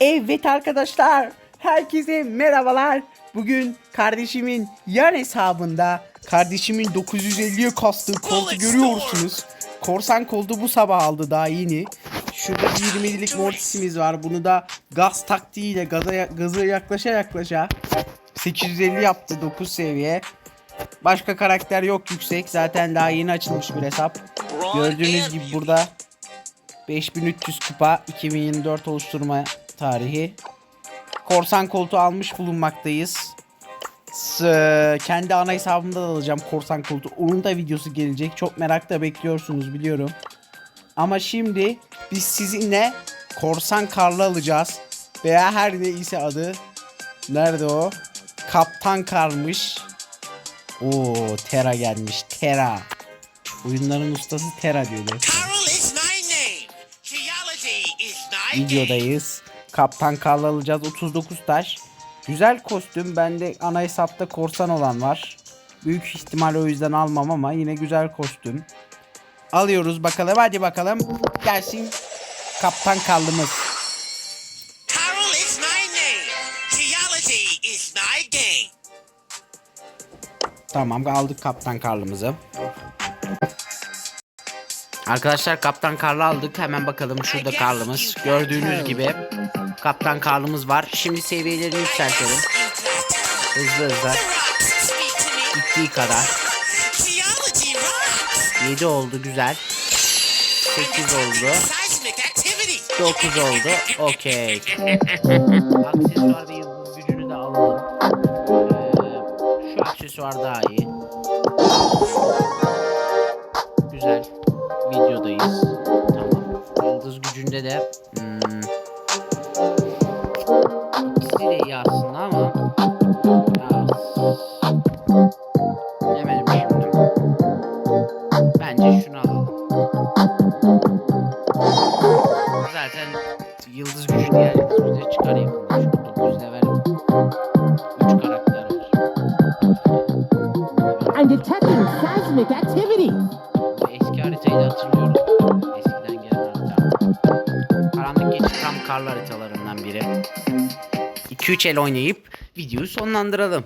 Evet arkadaşlar, herkese merhabalar. Bugün kardeşimin yan hesabında kardeşimin 950'ye kastığı koltu görüyorsunuz. Korsan koltu bu sabah aldı daha yeni. Şurada 20'lik mortisimiz var. Bunu da gaz taktiğiyle gaza, gazı yaklaşa yaklaşa 850 yaptı 9 seviye. Başka karakter yok yüksek. Zaten daha yeni açılmış bir hesap. Gördüğünüz gibi burada 5300 kupa 2024 oluşturma tarihi. Korsan koltuğu almış bulunmaktayız. S- kendi ana hesabımda da alacağım korsan koltuğu. Onun da videosu gelecek. Çok merakla bekliyorsunuz biliyorum. Ama şimdi biz sizinle korsan karlı alacağız. Veya her neyse adı. Nerede o? Kaptan karmış. Oo Tera gelmiş. Tera. Oyunların ustası Tera diyordu. Videodayız. Kaptan Karl alacağız 39 taş. Güzel kostüm. Bende ana hesapta korsan olan var. Büyük ihtimal o yüzden almam ama yine güzel kostüm. Alıyoruz bakalım hadi bakalım. Gelsin Kaptan Karl'ımız. Carol is my name. Geology is my game. Tamam aldık Kaptan Karl'ımızı. Arkadaşlar Kaptan Karl'ı aldık. Hemen bakalım şurada Karl'ımız. Gördüğünüz gibi Kaptan Karl'ımız var. Şimdi seviyelerini yükseltelim. Hızlı hızlı. Gittiği kadar. Geology rocks. 7 oldu güzel. 8 oldu. Seismic activity. 9 oldu. Okey. Aksesuar ve yıldız gücünü de alalım. Ee, şu aksesuar daha iyi. Güzel. Videodayız. Tamam. Yıldız gücünde de hmm, de iyi aslında ama ya, bilemedim şimdi. Bence şunu alalım. Zaten yıldız gücü diğer yıldız gücü çıkar yakında. Çünkü 9 level 3 karakter var. I'm detecting seismic activity. Bu eski haritayı da hatırlıyorum. Eskiden gelen harita. Karanlık geçit tam karlı haritalarından biri. 2-3 el oynayıp videoyu sonlandıralım.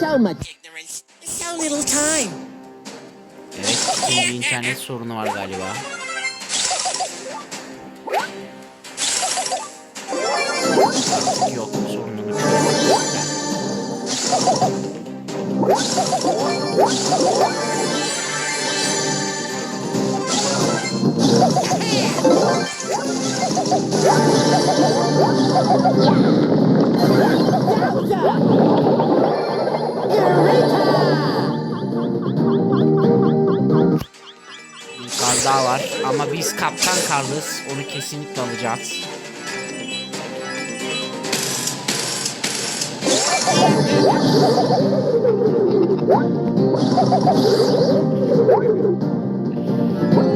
So much. Ignorance. So little time. Evet, şimdi internet sorunu var galiba. Artık yok sorununu çözdüm. Var ama biz kaptan Karlız onu kesinlikle alacağız.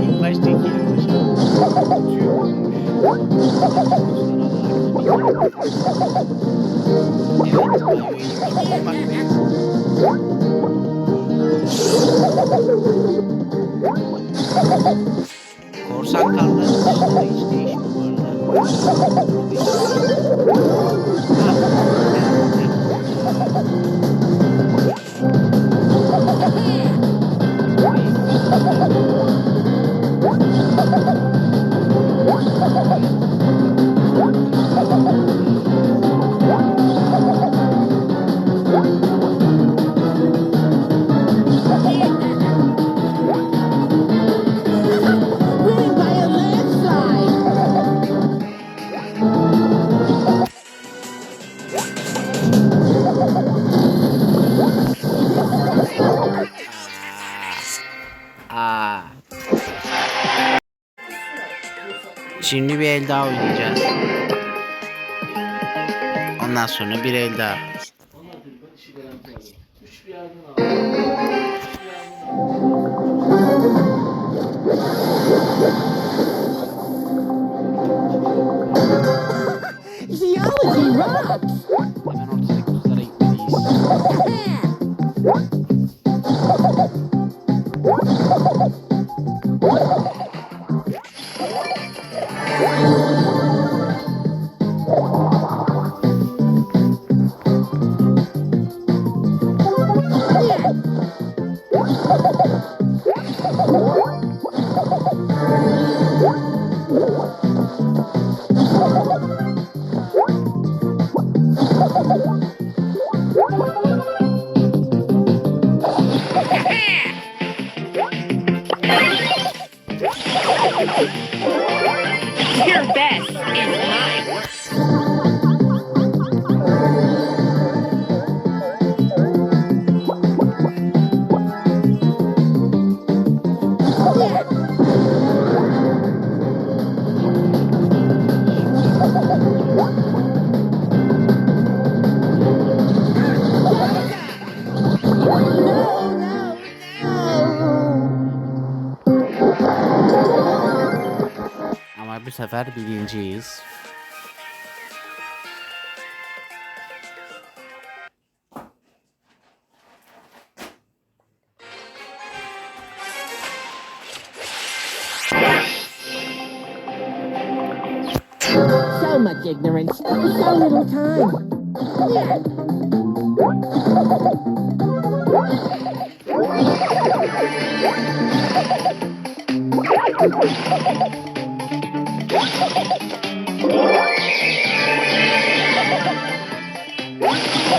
İlk başta Korsan karlar hiç değişmiyor. Şimdi bir el daha oynayacağız. Ondan sonra bir el daha. Geology rocks. Hemen ortadaki kutulara gitmeliyiz. Ama bu sefer birinciyiz. So much ignorance. So little time.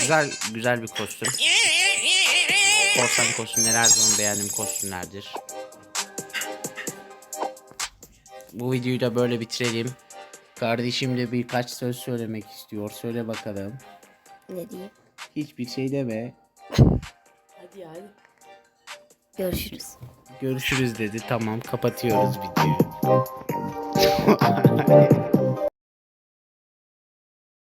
Güzel güzel bir kostüm. Korsan kostümleri her zaman beğendiğim kostümlerdir. Bu videoyu da böyle bitirelim. Kardeşim de birkaç söz söylemek istiyor. Söyle bakalım. Ne diyeyim? Hiçbir şey deme. Hadi hadi. Görüşürüz. Görüşürüz dedi. Tamam kapatıyoruz videoyu.